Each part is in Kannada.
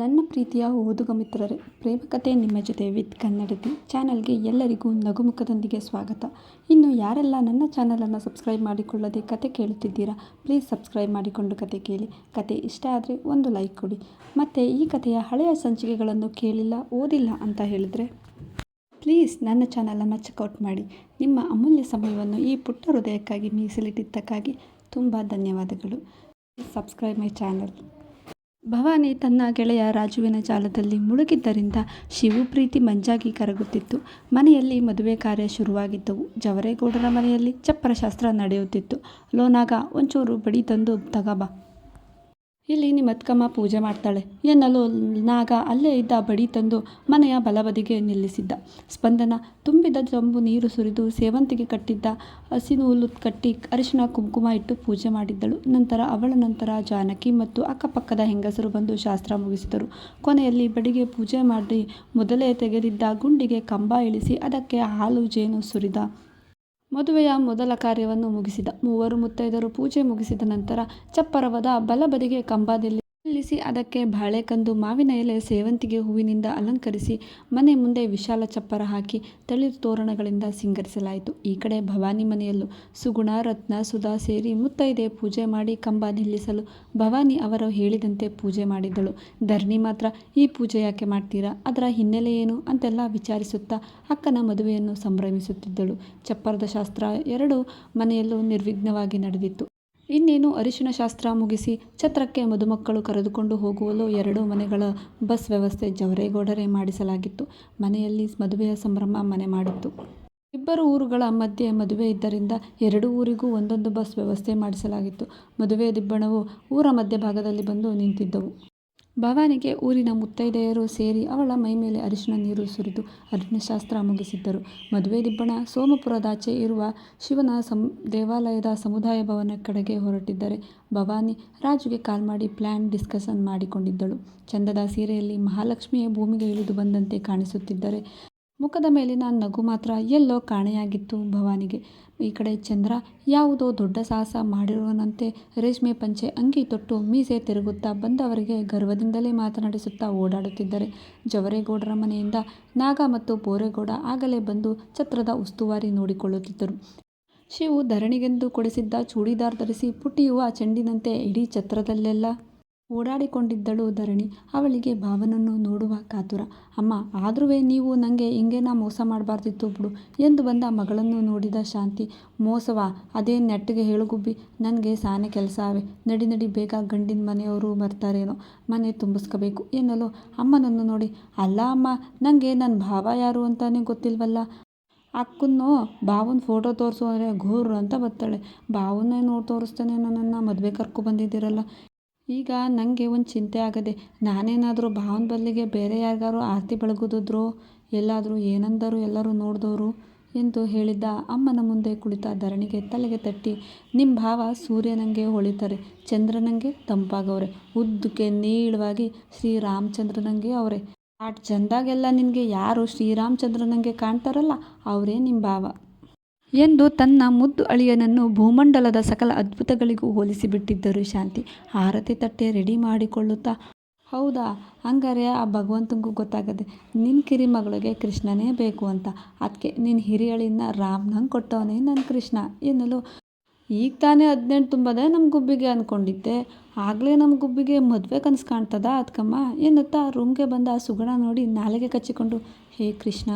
ನನ್ನ ಪ್ರೀತಿಯ ಓದುಗ ಮಿತ್ರರೇ, ಪ್ರೇಮಕತೆ ನಿಮ್ಮ ಜೊತೆ ವಿತ್ ಕನ್ನಡತಿ ಚಾನಲ್ಗೆ ಎಲ್ಲರಿಗೂ ನಗುಮುಖದೊಂದಿಗೆ ಸ್ವಾಗತ. ಇನ್ನು ಯಾರೆಲ್ಲ ನನ್ನ ಚಾನಲನ್ನು ಸಬ್ಸ್ಕ್ರೈಬ್ ಮಾಡಿಕೊಳ್ಳದೆ ಕತೆ ಕೇಳುತ್ತಿದ್ದೀರಾ, ಪ್ಲೀಸ್ ಸಬ್ಸ್ಕ್ರೈಬ್ ಮಾಡಿಕೊಂಡು ಕತೆ ಕೇಳಿ. ಕತೆ ಇಷ್ಟ ಆದರೆ ಒಂದು ಲೈಕ್ ಕೊಡಿ. ಮತ್ತು ಈ ಕಥೆಯ ಹಳೆಯ ಸಂಚಿಕೆಗಳನ್ನು ಕೇಳಿಲ್ಲ, ಓದಿಲ್ಲ ಅಂತ ಹೇಳಿದರೆ? ಪ್ಲೀಸ್ ನನ್ನ ಚಾನಲನ್ನು ಚೆಕ್ಔಟ್ ಮಾಡಿ. ನಿಮ್ಮ ಅಮೂಲ್ಯ ಸಮಯವನ್ನು ಈ ಪುಟ್ಟ ಹೃದಯಕ್ಕಾಗಿ ಮೀಸಲಿಟ್ಟಿದ್ದಕ್ಕಾಗಿ ತುಂಬ ಧನ್ಯವಾದಗಳು. Subscribe my channel. ಭವಾನಿ ತನ್ನ ಗೆಳೆಯ ರಾಜುವಿನ ಜಾಲದಲ್ಲಿ ಮುಳುಗಿದ್ದರಿಂದ ಶಿವು ಪ್ರೀತಿ ಮಂಜಾಗಿ ಕರಗುತ್ತಿತ್ತು. ಮನೆಯಲ್ಲಿ ಮದುವೆ ಕಾರ್ಯ ಶುರುವಾಗಿದ್ದವು. ಜವರೇಗೌಡರ ಮನೆಯಲ್ಲಿ ಚಪ್ಪರ ಶಾಸ್ತ್ರ ನಡೆಯುತ್ತಿತ್ತು. ಲೋನಾಗ, ಒಂಚೂರು ಬಡಿ ತಂದು ತಗಬಾ. ಇಲ್ಲಿ ನಿಮ್ಮ ಅತ್ಕಮ್ಮ ಪೂಜೆ ಮಾಡ್ತಾಳೆ. ಎನ್ನಲು ನಾಗ ಅಲ್ಲೇ ಇದ್ದ ಬಡಿ ತಂದು ಮನೆಯ ಬಲಬದಿಗೆ ನಿಲ್ಲಿಸಿದ್ದ. ಸ್ಪಂದನ ತುಂಬಿದ ಜಂಬು ನೀರು ಸುರಿದು ಸೇವಂತಿಗೆ ಕಟ್ಟಿದ್ದ ಹಸಿನೂಲು ಕಟ್ಟಿ ಅರಿಶಿನ ಕುಂಕುಮ ಇಟ್ಟು ಪೂಜೆ ಮಾಡಿದ್ದಳು. ನಂತರ ಅವಳ ನಂತರ ಜಾನಕಿ ಮತ್ತು ಅಕ್ಕಪಕ್ಕದ ಹೆಂಗಸರು ಬಂದು ಶಾಸ್ತ್ರ ಮುಗಿಸಿದರು. ಕೊನೆಯಲ್ಲಿ ಬಡಿಗೆ ಪೂಜೆ ಮಾಡಿ ಮೊದಲೇ ತೆಗೆದಿದ್ದ ಗುಂಡಿಗೆ ಕಂಬ ಇಳಿಸಿ ಅದಕ್ಕೆ ಹಾಲು ಜೇನು ಸುರಿದ. ಮದುವೆಯ ಮೊದಲ ಕಾರ್ಯವನ್ನು ಮುಗಿಸಿದ ಮೂವರು ಮುತ್ತೈದರು ಪೂಜೆ ಮುಗಿಸಿದ ನಂತರ ಚಪ್ಪರವದ ಬಲಬದಿಗೆ ಕಂಬ ನಿಲ್ಲಿಸಿ ಅದಕ್ಕೆ ಬಾಳೆಕಂದು ಮಾವಿನ ಎಲೆ ಸೇವಂತಿಗೆ ಹೂವಿನಿಂದ ಅಲಂಕರಿಸಿ ಮನೆ ಮುಂದೆ ವಿಶಾಲ ಚಪ್ಪರ ಹಾಕಿ ತಳಿರು ತೋರಣಗಳಿಂದ ಸಿಂಗರಿಸಲಾಯಿತು. ಈ ಕಡೆ ಭವಾನಿ ಮನೆಯಲ್ಲೂ ಸುಗುಣ, ರತ್ನ, ಸುಧಾ ಸೇರಿ ಮುತ್ತೈದೆ ಪೂಜೆ ಮಾಡಿ ಕಂಬ ನಿಲ್ಲಿಸಲು ಭವಾನಿ ಅವರು ಹೇಳಿದಂತೆ ಪೂಜೆ ಮಾಡಿದ್ದಳು. ಧರಣಿ ಮಾತ್ರ, ಈ ಪೂಜೆ ಯಾಕೆ ಮಾಡ್ತೀರಾ? ಅದರ ಹಿನ್ನೆಲೆ ಏನು? ಅಂತೆಲ್ಲ ವಿಚಾರಿಸುತ್ತಾ ಅಕ್ಕನ ಮದುವೆಯನ್ನು ಸಂಭ್ರಮಿಸುತ್ತಿದ್ದಳು. ಚಪ್ಪರದ ಶಾಸ್ತ್ರ ಎರಡು ಮನೆಯಲ್ಲೂ ನಿರ್ವಿಘ್ನವಾಗಿ ನಡೆದಿತ್ತು. ಇನ್ನೇನು ಅರಿಶಿನ ಶಾಸ್ತ್ರ ಮುಗಿಸಿ ಛತ್ರಕ್ಕೆ ಮದುಮಕ್ಕಳು ಕರೆದುಕೊಂಡು ಹೋಗುವಲು ಎರಡು ಮನೆಗಳ ಬಸ್ ವ್ಯವಸ್ಥೆ ಜವರೇಗೌಡರೇ ಮಾಡಿಸಲಾಗಿತ್ತು. ಮನೆಯಲ್ಲಿ ಮದುವೆಯ ಸಂಭ್ರಮ ಮನೆ ಮಾಡಿತ್ತು. ಇಬ್ಬರು ಊರುಗಳ ಮಧ್ಯೆ ಮದುವೆ ಇದ್ದರಿಂದ ಎರಡು ಊರಿಗೂ ಒಂದೊಂದು ಬಸ್ ವ್ಯವಸ್ಥೆ ಮಾಡಿಸಲಾಗಿತ್ತು. ಮದುವೆಯ ದಿಬ್ಬಣವು ಊರ ಮಧ್ಯಭಾಗದಲ್ಲಿ ಬಂದು ನಿಂತಿದ್ದವು. ಭವಾನಿಗೆ ಊರಿನ ಮುತ್ತೈದೆಯರು ಸೇರಿ ಅವಳ ಮೈಮೇಲೆ ಅರಿಶಿನ ನೀರು ಸುರಿದು ಅರಿಶಿನಶಾಸ್ತ್ರ ಮುಗಿಸಿದ್ದರು. ಮದುವೆ ದಿಬ್ಬಣ ಸೋಮಪುರದಾಚೆ ಇರುವ ಶಿವನ ಸಂ, ದೇವಾಲಯದ ಸಮುದಾಯ ಭವನ ಕಡೆಗೆ ಹೊರಟಿದ್ದರೆ ಭವಾನಿ ರಾಜುಗೆ ಕಾಲ್ ಮಾಡಿ ಪ್ಲ್ಯಾನ್ ಡಿಸ್ಕಷನ್ ಮಾಡಿಕೊಂಡಿದ್ದಳು. ಚಂದದ ಸೀರೆಯಲ್ಲಿ ಮಹಾಲಕ್ಷ್ಮಿಯೇ ಭೂಮಿಗೆ ಇಳಿದು ಬಂದಂತೆ ಕಾಣಿಸುತ್ತಿದ್ದರೆ ಮುಖದ ಮೇಲಿನ ನಗು ಮಾತ್ರ ಎಲ್ಲೋ ಕಾಣೆಯಾಗಿತ್ತು ಭವಾನಿಗೆ. ಈ ಕಡೆ ಚಂದ್ರ ಯಾವುದೋ ದೊಡ್ಡ ಸಾಹಸ ಮಾಡಿರುವನಂತೆ ರೇಷ್ಮೆ ಪಂಚೆ ಅಂಗಿ ತೊಟ್ಟು ಮೀಸೆ ತಿರುಗುತ್ತಾ ಬಂದವರಿಗೆ ಗರ್ವದಿಂದಲೇ ಮಾತನಾಡಿಸುತ್ತಾ ಓಡಾಡುತ್ತಿದ್ದರೆ. ಜವರೇಗೌಡರ ಮನೆಯಿಂದ ನಾಗ ಮತ್ತು ಬೋರೇಗೌಡ ಆಗಲೇ ಬಂದು ಛತ್ರದ ಉಸ್ತುವಾರಿ ನೋಡಿಕೊಳ್ಳುತ್ತಿದ್ದರು. ಶಿವು ಧರಣಿಗೆಂದು ಕೊಡಿಸಿದ್ದ ಚೂಡಿದಾರ್ ಧರಿಸಿ ಪುಟಿಯುವ ಚೆಂಡಿನಂತೆ ಇಡೀ ಛತ್ರದಲ್ಲೆಲ್ಲ ಓಡಾಡಿಕೊಂಡಿದ್ದಳು ಧರಣಿ. ಅವಳಿಗೆ ಭಾವನನ್ನು ನೋಡುವ ಕಾತುರ, ಅಮ್ಮ ಆದ್ರೂ ನೀವು ನನಗೆ ಹಿಂಗೇನ ಮೋಸ ಮಾಡಬಾರ್ದಿತ್ತು ಬಿಡು ಎಂದು ಬಂದ ಮಗಳನ್ನು ನೋಡಿದ ಶಾಂತಿ. ಮೋಸವಾ? ಅದೇ ನೆಟ್ಟಿಗೆ ಹೇಳುಗುಬ್ಬಿ ನನಗೆ ಸಾನೆ ಕೆಲಸ ಅವೆ ನಡಿ ನಡಿ, ಬೇಗ ಗಂಡಿನ ಮನೆಯವರು ಬರ್ತಾರೇನೋ, ಮನೆ ತುಂಬಿಸ್ಕೋಬೇಕು ಎನ್ನಲು ಅಮ್ಮನನ್ನು ನೋಡಿ. ಅಲ್ಲ ಅಮ್ಮ ನನಗೆ ನನ್ನ ಭಾವ ಯಾರು ಅಂತಾನೆ ಗೊತ್ತಿಲ್ವಲ್ಲ? ಅಕ್ಕನ್ನೋ, ಭಾವನ ಫೋಟೋ ತೋರಿಸು ಅಂದರೆ ಘೋರ್ ಅಂತ ಬರ್ತಾಳೆ ಭಾವನ್ನೇ ನೋಡಿ ತೋರಿಸ್ತಾನೆ ನನ್ನನ್ನು, ಮದುವೆ ಕರ್ಕೊ ಬಂದಿದ್ದೀರಲ್ಲ. ಈಗ ನನಗೆ ಒಂದು ಚಿಂತೆ ಆಗದೆ ನಾನೇನಾದರೂ ಭಾವನ ಬದಲಿಗೆ ಬೇರೆ ಯಾರಿಗಾರು ಆರತಿ ಬೆಳಗುದಿದ್ರೋ ಎಲ್ಲಾದರೂ ಏನಂದರು ಎಲ್ಲರೂ ನೋಡಿದವರು? ಎಂದು ಹೇಳಿದ್ದ ಅಮ್ಮನ ಮುಂದೆ ಕುಳಿತ ಧರಣಿಗೆ ತಲೆಗೆ ತಟ್ಟಿ ನಿಮ್ಮ ಭಾವ ಸೂರ್ಯನಂಗೆ ಹೊಳಿತಾರೆ, ಚಂದ್ರನಂಗೆ ತಂಪಾಗವ್ರೆ, ಉದ್ದಕ್ಕೆ ನೀಳವಾಗಿ ಶ್ರೀರಾಮಚಂದ್ರನಂಗೆ ಅವರೇ. ಆಟ್ ಚಂದಾಗೆಲ್ಲ ನಿನಗೆ ಯಾರು ಶ್ರೀರಾಮಚಂದ್ರನಂಗೆ ಕಾಣ್ತಾರಲ್ಲ, ಅವರೇ ನಿಮ್ಮ ಭಾವ. ಎಂದು ತನ್ನ ಮುದ್ದು ಅಳಿಯನನ್ನು ಭೂಮಂಡಲದ ಸಕಲ ಅದ್ಭುತಗಳಿಗೂ ಹೋಲಿಸಿಬಿಟ್ಟಿದ್ದರು ಶಾಂತಿ. ಆರತಿ ತಟ್ಟೆ ರೆಡಿ ಮಾಡಿಕೊಳ್ಳುತ್ತಾ, ಹೌದಾ? ಹಂಗಾರೆ ಆ ಭಗವಂತನಿಗೂ ಗೊತ್ತಾಗದೆ ನಿನ್ನ ಕಿರಿ ಮಗಳಿಗೆ ಕೃಷ್ಣನೇ ಬೇಕು ಅಂತ. ಅದಕ್ಕೆ ನಿನ್ನ ಹಿರಿಯಳಿನ ರಾಮ್ನಂಗೆ ಕೊಟ್ಟವನೇ ನನ್ನ ಕೃಷ್ಣ ಎನ್ನಲು. ಈಗ ತಾನೇ ಹದಿನೆಂಟು ತುಂಬದೆ ನಮ್ಮ ಗುಬ್ಬಿಗೆ ಅಂದ್ಕೊಂಡಿದ್ದೆ ಆಗಲೇ ನಮ್ಮ ಗುಬ್ಬಿಗೆ ಮದುವೆ ಕನಸು ಕಾಣ್ತದ ಅದಕ್ಕಮ್ಮ ಎನ್ನುತ್ತಾ ರೂಮ್ಗೆ ಬಂದ ಸುಗುಣ ನೋಡಿ ನಾಲಿಗೆ ಕಚ್ಚಿಕೊಂಡು, ಹೇ ಕೃಷ್ಣ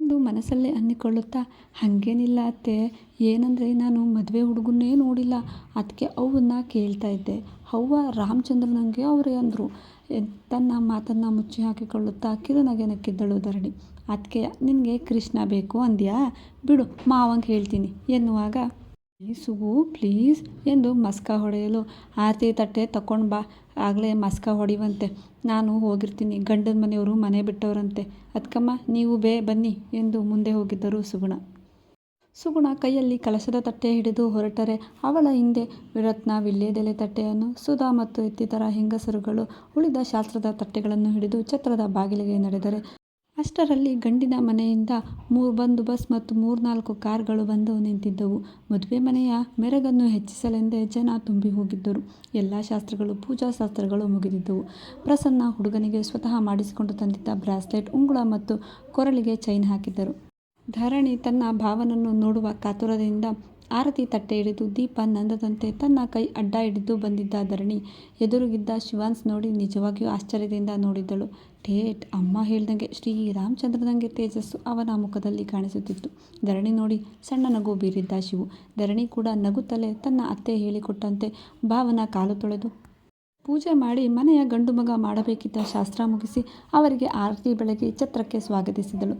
ಎಂದು ಮನಸ್ಸಲ್ಲೇ ಅನ್ನಿಕೊಳ್ಳುತ್ತಾ, ಹಾಗೇನಿಲ್ಲ ಅತ್ತೆ, ಏನಂದರೆ ನಾನು ಮದುವೆ ಹುಡುಗನ್ನೇ ನೋಡಿಲ್ಲ. ಅದಕ್ಕೆ ಅವನ್ನ ಕೇಳ್ತಾ ಇದ್ದೆ. ಅವ್ವ ರಾಮಚಂದ್ರನಂಗೆ ಅವರೇ ಅಂದರು. ತನ್ನ ಮಾತನ್ನು ಮುಚ್ಚಿ ಹಾಕಿಕೊಳ್ಳುತ್ತಾ ಕಿರುನಗೆ ನಕ್ಕಿದ್ದಳು ಧರಣಿ. ಅದಕ್ಕೆ ನಿನಗೆ ಕೃಷ್ಣ ಬೇಕು ಅಂದ್ಯಾ? ಬಿಡು, ಮಾವಂಗೆ ಹೇಳ್ತೀನಿ. ಎನ್ನುವಾಗ ಸುಗು, ಪ್ಲೀಸ್ ಎಂದು ಮಸ್ಕ ಹೊಡೆಯಲು ಆರತಿ ತಟ್ಟೆ ತಕೊಂಡು ಬಾ. ಆಗಲೇ ಮಸ್ಕ ಹೊಡಿವಂತೆ. ನಾನು ಹೋಗಿರ್ತೀನಿ, ಗಂಡನ ಮನೆಯವರು ಮನೆ ಬಿಟ್ಟವರಂತೆ. ಅದಕ್ಕಮ್ಮ ನೀವು ಬೇ, ಬನ್ನಿ ಎಂದು ಮುಂದೆ ಹೋಗಿದ್ದರು ಸುಗುಣ. ಸುಗುಣ ಕೈಯಲ್ಲಿ ಕಲಶದ ತಟ್ಟೆ ಹಿಡಿದು ಹೊರಟರೆ, ಅವಳ ಹಿಂದೆ ವಿರತ್ನ ವಿಲ್ಲೇದೆಲೆ ತಟ್ಟೆಯನ್ನು ಸುಧಾ ಮತ್ತು ಇತ್ತಿತರ ಹೆಂಗಸರುಗಳು ಉಳಿದ ಶಾಸ್ತ್ರದ ತಟ್ಟೆಗಳನ್ನು ಹಿಡಿದು ಛತ್ರದ ಬಾಗಿಲಿಗೆ ನಡೆದರೆ ಅಷ್ಟರಲ್ಲಿ ಗಂಡಿನ ಮನೆಯಿಂದ ಮೂರು ಬಂದು ಬಸ್ ಮತ್ತು ಮೂರ್ನಾಲ್ಕು ಕಾರ್ಗಳು ಬಂದು ನಿಂತಿದ್ದವು. ಮದುವೆ ಮನೆಯ ಮೆರಗನ್ನು ಹೆಚ್ಚಿಸಲೆಂದೇ ಜನ ತುಂಬಿ ಹೋಗಿದ್ದರು. ಎಲ್ಲ ಶಾಸ್ತ್ರಗಳು, ಪೂಜಾ ಶಾಸ್ತ್ರಗಳು ಮುಗಿದಿದ್ದವು. ಪ್ರಸನ್ನ ಹುಡುಗನಿಗೆ ಸ್ವತಃ ಮಾಡಿಸಿಕೊಂಡು ತಂದಿದ್ದ ಬ್ರಾಸ್ಲೆಟ್, ಉಂಗುಳ ಮತ್ತು ಕೊರಳಿಗೆ ಚೈನ್ ಹಾಕಿದ್ದರು. ಧರಣಿ ತನ್ನ ಭಾವನನ್ನು ನೋಡುವ ಕಾತುರದಿಂದ ಆರತಿ ತಟ್ಟೆ ಹಿಡಿದು ದೀಪ ನಂದದಂತೆ ತನ್ನ ಕೈ ಅಡ್ಡ ಹಿಡಿದು ಬಂದಿದ್ದ ಧರಣಿ ಎದುರುಗಿದ್ದ ಶಿವಾನ್ಸ್ ನೋಡಿ ನಿಜವಾಗಿಯೂ ಆಶ್ಚರ್ಯದಿಂದ ನೋಡಿದಳು. ಠೇಟ್ ಅಮ್ಮ ಹೇಳ್ದಂಗೆ ಶ್ರೀರಾಮಚಂದ್ರನಂಗೆ ತೇಜಸ್ಸು ಅವನ ಮುಖದಲ್ಲಿ ಕಾಣಿಸುತ್ತಿತ್ತು. ಧರಣಿ ನೋಡಿ ಸಣ್ಣ ನಗು ಬೀರಿದ್ದ ಶಿವು. ಧರಣಿ ಕೂಡ ನಗುತ್ತಲೇ ತನ್ನ ಅತ್ತೆ ಹೇಳಿಕೊಟ್ಟಂತೆ ಭಾವನ ಕಾಲು ತೊಳೆದು, ಪೂಜೆ ಮಾಡಿ ಮನೆಯ ಗಂಡು ಮಗ ಮಾಡಬೇಕಿದ್ದ ಶಾಸ್ತ್ರ ಮುಗಿಸಿ ಅವರಿಗೆ ಆರತಿ ಬೆಳಗ್ಗೆ ಛತ್ರಕ್ಕೆ ಸ್ವಾಗತಿಸಿದಳು.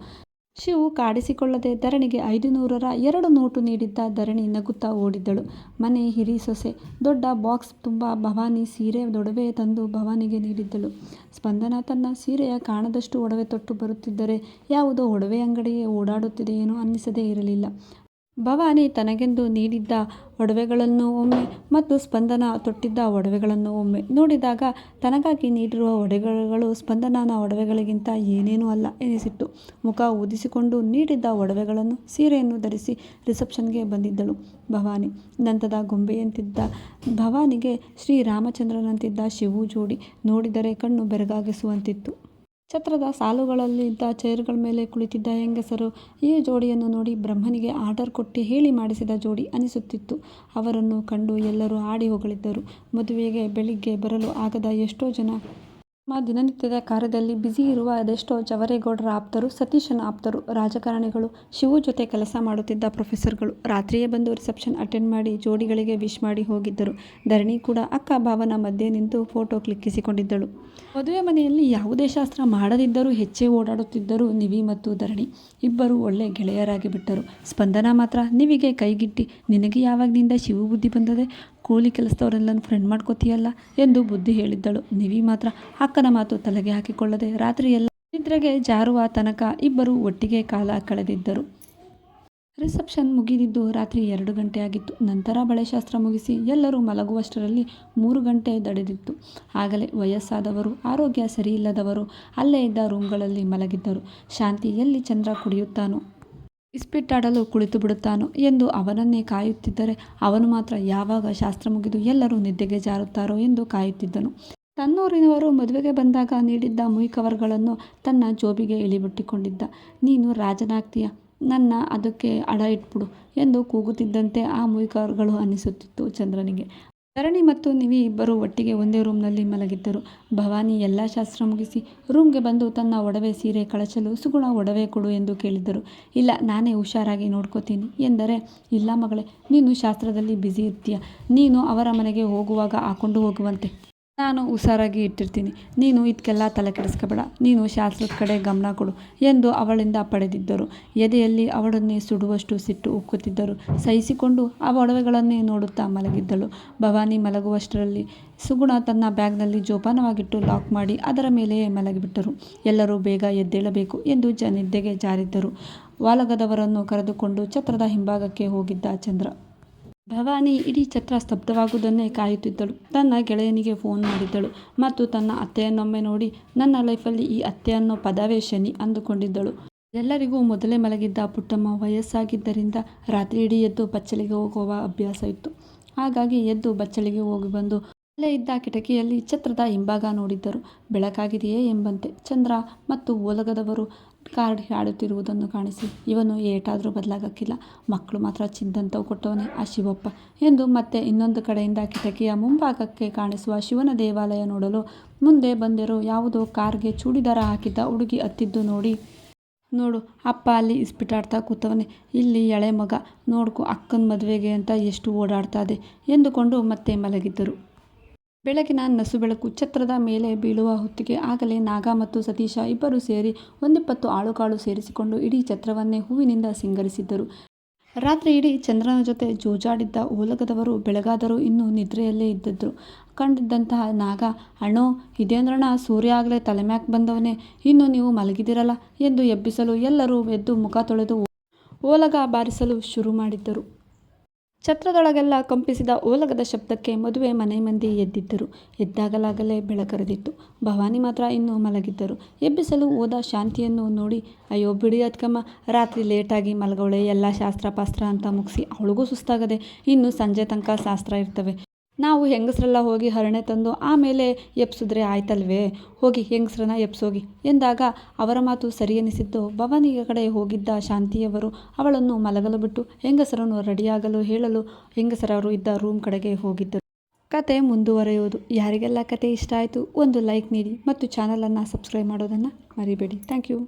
ಶಿವು ಕಾಡಿಸಿಕೊಳ್ಳದೆ ಧರಣಿಗೆ ಐದು ನೂರರ ಎರಡು ನೋಟು ನೀಡಿದ್ದ ಧರಣಿ ನಗುತ್ತಾ ಓಡಿದ್ದಳು ಮನೆ, ಹಿರಿ, ಸೊಸೆ, ದೊಡ್ಡ ಬಾಕ್ಸ್, ತುಂಬ ಭವಾನಿ ಸೀರೆ ದೊಡವೆ ತಂದು ಭವಾನಿಗೆ ನೀಡಿದ್ದಳು. ಸ್ಪಂದನ ತನ್ನ ಸೀರೆಯ ಕಾಣದಷ್ಟು ಒಡವೆ ತೊಟ್ಟು ಬರುತ್ತಿದ್ದರೆ ಯಾವುದೋ ಒಡವೆ ಅಂಗಡಿಗೆ ಓಡಾಡುತ್ತಿದೆಯೇನೋ ಅನ್ನಿಸದೇ ಇರಲಿಲ್ಲ. ಭವಾನಿ ತನಗೆಂದು ನೀಡಿದ್ದ ಒಡವೆಗಳನ್ನು ಒಮ್ಮೆ ಮತ್ತು ಸ್ಪಂದನ ತೊಟ್ಟಿದ್ದ ಒಡವೆಗಳನ್ನು ಒಮ್ಮೆ ನೋಡಿದಾಗ ತನಗಾಗಿ ನೀಡಿರುವ ಒಡವೆಗಳು ಸ್ಪಂದನನ ಒಡವೆಗಳಿಗಿಂತ ಏನೇನೂ ಅಲ್ಲ ಎನಿಸಿತ್ತು. ಮುಖ ಊದಿಸಿಕೊಂಡು ನೀಡಿದ್ದ ಒಡವೆಗಳನ್ನು, ಸೀರೆಯನ್ನು ಧರಿಸಿ ರಿಸೆಪ್ಷನ್ಗೆ ಬಂದಿದ್ದಳು ಭವಾನಿ. ದಂತದ ಗೊಂಬೆಯಂತಿದ್ದ ಭವಾನಿಗೆ ಶ್ರೀರಾಮಚಂದ್ರನಂತಿದ್ದ ಶಿವು ಜೋಡಿ ನೋಡಿದರೆ ಕಣ್ಣು ಬೆರಗಾಗಿಸುವಂತಿತ್ತು. ಛತ್ರದ ಸಾಲುಗಳಲ್ಲಿದ್ದ ಚೇರ್ಗಳ ಮೇಲೆ ಕುಳಿತಿದ್ದ ಹೆಂಗಸರು, ಈ ಜೋಡಿಯನ್ನು ನೋಡಿ ಬ್ರಹ್ಮನಿಗೆ ಆರ್ಡರ್ ಕೊಟ್ಟು ಹೇಳಿ ಮಾಡಿಸಿದ ಜೋಡಿ ಅನಿಸುತ್ತಿತ್ತು. ಅವರನ್ನು ಕಂಡು ಎಲ್ಲರೂ ಆಡಿ ಹೊಗಳಿದ್ದರು. ಮದುವೆಗೆ, ಬೆಳಿಗ್ಗೆ ಬರಲು ಆಗದ ಎಷ್ಟೋ ಜನ ತಮ್ಮ ದಿನನಿತ್ಯದ ಕಾರ್ಯದಲ್ಲಿ ಬ್ಯುಸಿ ಇರುವ ಅದೆಷ್ಟೋ ಜವರೇಗೌಡರ ಆಪ್ತರು, ಸತೀಶನ ಆಪ್ತರು, ರಾಜಕಾರಣಿಗಳು, ಶಿವು ಜೊತೆ ಕೆಲಸ ಮಾಡುತ್ತಿದ್ದ ಪ್ರೊಫೆಸರ್ಗಳು ರಾತ್ರಿಯೇ ಬಂದು ರಿಸೆಪ್ಷನ್ ಅಟೆಂಡ್ ಮಾಡಿ ಜೋಡಿಗಳಿಗೆ ವಿಶ್ ಮಾಡಿ ಹೋಗಿದ್ದರು. ಧರಣಿ ಕೂಡ ಅಕ್ಕ ಭಾವನ ಮಧ್ಯೆ ನಿಂತು ಫೋಟೋ ಕ್ಲಿಕ್ಕಿಸಿಕೊಂಡಿದ್ದಳು. ಮದುವೆ ಮನೆಯಲ್ಲಿ ಯಾವುದೇ ಶಾಸ್ತ್ರ ಮಾಡದಿದ್ದರೂ ಹೆಚ್ಚೇ ಓಡಾಡುತ್ತಿದ್ದರು ನಿವಿ ಮತ್ತು ಧರಣಿ. ಇಬ್ಬರು ಒಳ್ಳೆ ಗೆಳೆಯರಾಗಿಬಿಟ್ಟರು. ಸ್ಪಂದನ ಮಾತ್ರ ನಿವಿಗೆ ಕೈಗಿಟ್ಟಿ ನಿನಗೆ ಯಾವಾಗ್ನಿಂದ ಶಿವು ಬುದ್ಧಿ ಬಂದದೆ? ಕೂಲಿ ಕೆಲಸದವರೆಲ್ಲನೂ ಫ್ರೆಂಡ್ ಮಾಡ್ಕೋತೀಯಲ್ಲ ಎಂದು ಬುದ್ಧಿ ಹೇಳಿದ್ದಳು. ನಿವಿ ಮಾತ್ರ ಅಕ್ಕನ ಮಾತು ತಲೆಗೆ ಹಾಕಿಕೊಳ್ಳದೆ ರಾತ್ರಿ ಎಲ್ಲ ನಿದ್ರೆಗೆ ಜಾರುವ ತನಕ ಇಬ್ಬರು ಒಟ್ಟಿಗೆ ಕಾಲ ಕಳೆದಿದ್ದರು. ರಿಸೆಪ್ಷನ್ ಮುಗಿದಿದ್ದು ರಾತ್ರಿ ಎರಡು ಗಂಟೆ ಆಗಿತ್ತು ನಂತರ ಬಳೆಶಾಸ್ತ್ರ ಮುಗಿಸಿ ಎಲ್ಲರೂ ಮಲಗುವಷ್ಟರಲ್ಲಿ ಮೂರು ಗಂಟೆ ದಡೆದಿತ್ತು. ಆಗಲೇ ವಯಸ್ಸಾದವರು, ಆರೋಗ್ಯ ಸರಿಯಿಲ್ಲದವರು ಅಲ್ಲೇ ಇದ್ದ ರೂಮ್ಗಳಲ್ಲಿ ಮಲಗಿದ್ದರು. ಶಾಂತಿ ಎಲ್ಲಿ ಚಂದ್ರ ಕುಡಿಯುತ್ತಾನೋ, ಇಸ್ಪೀಟಾಡಲು ಕುಳಿತುಬಿಡುತ್ತಾನೋ ಎಂದು ಅವನನ್ನೇ ಕಾಯುತ್ತಿದ್ದರೆ ಅವನು ಮಾತ್ರ ಯಾವಾಗ ಶಾಸ್ತ್ರ ಮುಗಿದು ಎಲ್ಲರೂ ನಿದ್ದೆಗೆ ಜಾರುತ್ತಾರೋ ಎಂದು ಕಾಯುತ್ತಿದ್ದನು. ತನ್ನೂರಿನವರು ಮದುವೆಗೆ ಬಂದಾಗ ನೀಡಿದ್ದ ಮುಯಿ ಕವರ್ಗಳನ್ನು ತನ್ನ ಜೋಬಿಗೆ ಇಳಿಬಿಟ್ಟುಕೊಂಡಿದ್ದ. ನೀನು ರಾಜನಾಗ್ತೀಯ, ನನ್ನ ಅದಕ್ಕೆ ಅಡ ಇಟ್ಬಿಡು ಎಂದು ಕೂಗುತ್ತಿದ್ದಂತೆ ಆ ಮುಯಿ ಕವರ್ಗಳು ಅನ್ನಿಸುತ್ತಿತ್ತು ಚಂದ್ರನಿಗೆ. ಧರಣಿ ಮತ್ತು ನಿವಿ ಇಬ್ಬರು ಒಟ್ಟಿಗೆ ಒಂದೇ ರೂಮ್ನಲ್ಲಿ ಮಲಗಿದ್ದರು. ಭವಾನಿ ಎಲ್ಲ ಶಾಸ್ತ್ರ ಮುಗಿಸಿ ರೂಮ್ಗೆ ಬಂದು ತನ್ನ ಒಡವೆ ಸೀರೆ ಕಳಚಲು ಸುಗುಣ ಒಡವೆ ಕೊಡು ಎಂದು ಕೇಳಿದರು. ಇಲ್ಲ ನಾನೇ ಹುಷಾರಾಗಿ ನೋಡ್ಕೋತೀನಿ ಎಂದರೆ, ಇಲ್ಲ ಮಗಳೇ ನೀನು ಶಾಸ್ತ್ರದಲ್ಲಿ ಬ್ಯುಸಿ ಇರ್ತೀಯ, ನೀನು ಅವರ ಮನೆಗೆ ಹೋಗುವಾಗ ಹಾಕೊಂಡು ಹೋಗುವಂತೆ. ನಾನು ಹುಷಾರಾಗಿ ಇಟ್ಟಿರ್ತೀನಿ. ನೀನು ಇದಕ್ಕೆಲ್ಲ ತಲೆ ಕೆಡಿಸ್ಕೋಬೇಡ ನೀನು ಶಾಸ್ತ್ರದ ಕಡೆ ಗಮನ ಕೊಡು ಎಂದು ಅವಳಿಂದ ಪಡೆದಿದ್ದರು. ಎದೆಯಲ್ಲಿ ಅವಳನ್ನೇ ಸುಡುವಷ್ಟು ಸಿಟ್ಟು ಉಕ್ಕುತ್ತಿದ್ದರು ಸಹಿಸಿಕೊಂಡು ಆ ಒಡವೆಗಳನ್ನೇ ನೋಡುತ್ತಾ ಮಲಗಿದ್ದಳು. ಭವಾನಿ ಮಲಗುವಷ್ಟರಲ್ಲಿ ಸುಗುಣ ತನ್ನ ಬ್ಯಾಗ್ನಲ್ಲಿ ಜೋಪಾನವಾಗಿಟ್ಟು ಲಾಕ್ ಮಾಡಿ ಅದರ ಮೇಲೆಯೇ ಮಲಗಿಬಿಟ್ಟರು. ಎಲ್ಲರೂ ಬೇಗ ಎದ್ದೇಳಬೇಕು ಎಂದು ಜನಿದ್ದೆಗೆ ಜಾರಿದ್ದರು. ವಾಲಗದವರನ್ನು ಕರೆದುಕೊಂಡು ಛತ್ರದ ಹಿಂಭಾಗಕ್ಕೆ ಹೋಗಿದ್ದ ಚಂದ್ರ. ಭವಾನಿ ಇಡೀ ಛತ್ರ ಸ್ತಬ್ಧವಾಗುವುದನ್ನೇ ಕಾಯುತ್ತಿದ್ದಳು. ತನ್ನ ಗೆಳೆಯನಿಗೆ ಫೋನ್ ಮಾಡಿದ್ದಳು ಮತ್ತು ತನ್ನ ಅತ್ತೆಯನ್ನೊಮ್ಮೆ ನೋಡಿ, ನನ್ನ ಲೈಫಲ್ಲಿ ಈ ಅತ್ತೆ ಅನ್ನೋ ಪದವೇ ಶನಿ ಅಂದುಕೊಂಡಿದ್ದಳು. ಎಲ್ಲರಿಗೂ ಮೊದಲೇ ಮಲಗಿದ್ದ ಪುಟ್ಟಮ್ಮ ವಯಸ್ಸಾಗಿದ್ದರಿಂದ ರಾತ್ರಿ ಇಡೀ ಎದ್ದು ಬಚ್ಚಲಿಗೆ ಹೋಗುವ ಅಭ್ಯಾಸ ಇತ್ತು ಹಾಗಾಗಿ ಎದ್ದು ಬಚ್ಚಲಿಗೆ ಹೋಗಿ ಬಂದು ಅಲ್ಲೇ ಇದ್ದ ಕಿಟಕಿಯಲ್ಲಿ ಛತ್ರದ ಹಿಂಭಾಗ ನೋಡಿದ್ದರು. ಬೆಳಕಾಗಿದೆಯೇ ಎಂಬಂತೆ ಚಂದ್ರ ಮತ್ತು ಓಲಗದವರು ಕಾರ್ಡ್ ಆಡುತ್ತಿರುವುದನ್ನು ಕಾಣಿಸಿ, ಇವನು ಏಟಾದರೂ ಬದಲಾಗಕ್ಕಿಲ್ಲ, ಮಕ್ಕಳು ಮಾತ್ರ ಚಿಂದಂತವ್ ಕೊಟ್ಟವನೇ ಆ ಶಿವಪ್ಪ ಎಂದು ಮತ್ತೆ ಇನ್ನೊಂದು ಕಡೆಯಿಂದ ಕಿಟಕಿಯ ಮುಂಭಾಗಕ್ಕೆ ಕಾಣಿಸುವ ಶಿವನ ದೇವಾಲಯ ನೋಡಲು ಮುಂದೆ ಬಂದಿರೋ ಯಾವುದೋ ಕಾರ್ಗೆ ಚೂಡಿದಾರ ಹಾಕಿದ್ದ ಹುಡುಗಿ ಹತ್ತಿದ್ದು ನೋಡಿ, ನೋಡು ಅಪ್ಪ ಅಲ್ಲಿ ಇಸ್ಪಿಟಾಡ್ತಾ ಕೂತವನೆ, ಇಲ್ಲಿ ಎಳೆ ಮಗ. ನೋಡ್ಕೋ ಅಕ್ಕನ ಮದುವೆಗೆ ಅಂತ ಎಷ್ಟು ಓಡಾಡ್ತಾ ಇದೆ ಎಂದುಕೊಂಡು ಮತ್ತೆ ಮಲಗಿದ್ದರು. ಬೆಳಗಿನ ನಸು ಬೆಳಕು ಛತ್ರದ ಮೇಲೆ ಬೀಳುವ ಹೊತ್ತಿಗೆ ಆಗಲೇ ನಾಗ ಮತ್ತು ಸತೀಶ ಇಬ್ಬರು ಸೇರಿ ಒಂದಿಪ್ಪತ್ತು ಆಳುಕಾಳು ಸೇರಿಸಿಕೊಂಡು ಇಡೀ ಛತ್ರವನ್ನೇ ಹೂವಿನಿಂದ ಸಿಂಗರಿಸಿದ್ದರು. ರಾತ್ರಿ ಇಡೀ ಚಂದ್ರನ ಜೊತೆ ಜೂಜಾಡಿದ್ದ ಓಲಗದವರು ಬೆಳಗಾದರೂ ಇನ್ನೂ ನಿದ್ರೆಯಲ್ಲೇ ಇದ್ದಿದ್ದರು ಕಂಡಿದ್ದಂತಹ ನಾಗ, ಅಣ್ಣೋ ಇದೇಂದ್ರಣ ಸೂರ್ಯ ಆಗಲೇ ತಲೆಮ್ಯಾಕ್ ಬಂದವನೇ ಇನ್ನೂ ನೀವು ಮಲಗಿದಿರಲ್ಲ ಎಂದು ಎಬ್ಬಿಸಲು ಎಲ್ಲರೂ ಎದ್ದು ಮುಖ ತೊಳೆದು ಓಲಗ ಬಾರಿಸಲು ಶುರು ಮಾಡಿದ್ದರು. ಛತ್ರದೊಳಗೆಲ್ಲ ಕಂಪಿಸಿದ ಓಲಗದ ಶಬ್ದಕ್ಕೆ ಮದುವೆ ಮನೆ ಮಂದಿ ಎದ್ದಿದ್ದರು. ಎದ್ದಾಗಲಾಗಲೇ ಬೆಳಕರೆದಿತ್ತು ಭವಾನಿ ಮಾತ್ರ ಇನ್ನೂ ಮಲಗಿದ್ದರು. ಎಬ್ಬಿಸಲು ಓದ ಶಾಂತಿಯನ್ನು ನೋಡಿ, ಅಯ್ಯೋ ಬಿಡಿ ಅದ್ಕಮ್ಮ ರಾತ್ರಿ ಲೇಟಾಗಿ ಮಲಗವಳೆ ಎಲ್ಲ ಶಾಸ್ತ್ರ ಪಾಸ್ತ್ರ ಅಂತ ಮುಗಿಸಿ ಅವಳಿಗೂ ಸುಸ್ತಾಗದೆ ಇನ್ನು ಸಂಜೆ ತನಕ ಶಾಸ್ತ್ರ ಇರ್ತವೆ. ನಾವು ಹೆಂಗಸರೆಲ್ಲ ಹೋಗಿ ಹರಣೆ ತಂದು ಆಮೇಲೆ ಎಪ್ಸಿದ್ರೆ ಆಯ್ತಲ್ವೇ? ಹೋಗಿ ಹೆಂಗಸ್ರನ್ನ ಎಪ್ಸೋಗಿ ಎಂದಾಗ ಅವರ ಮಾತು ಸರಿ ಎನಿಸಿದ್ದು ಭವಾನಿಯ ಕಡೆ ಹೋಗಿದ್ದ ಶಾಂತಿಯವರು ಅವಳನ್ನು ಮಲಗಲು ಬಿಟ್ಟು ಹೆಂಗಸರನ್ನು ರೆಡಿಯಾಗಲು ಹೇಳಲು ಹೆಂಗಸರವರು ಇದ್ದ ರೂಮ್ ಕಡೆಗೆ ಹೋಗಿದ್ದರು. ಕತೆ ಮುಂದುವರೆಯುವುದು. ಯಾರಿಗೆಲ್ಲ ಕತೆ ಇಷ್ಟ ಆಯಿತು ಒಂದು ಲೈಕ್ ನೀಡಿ ಮತ್ತು ಚಾನಲನ್ನು ಸಬ್ಸ್ಕ್ರೈಬ್ ಮಾಡೋದನ್ನು ಮರಿಬೇಡಿ. Thank you.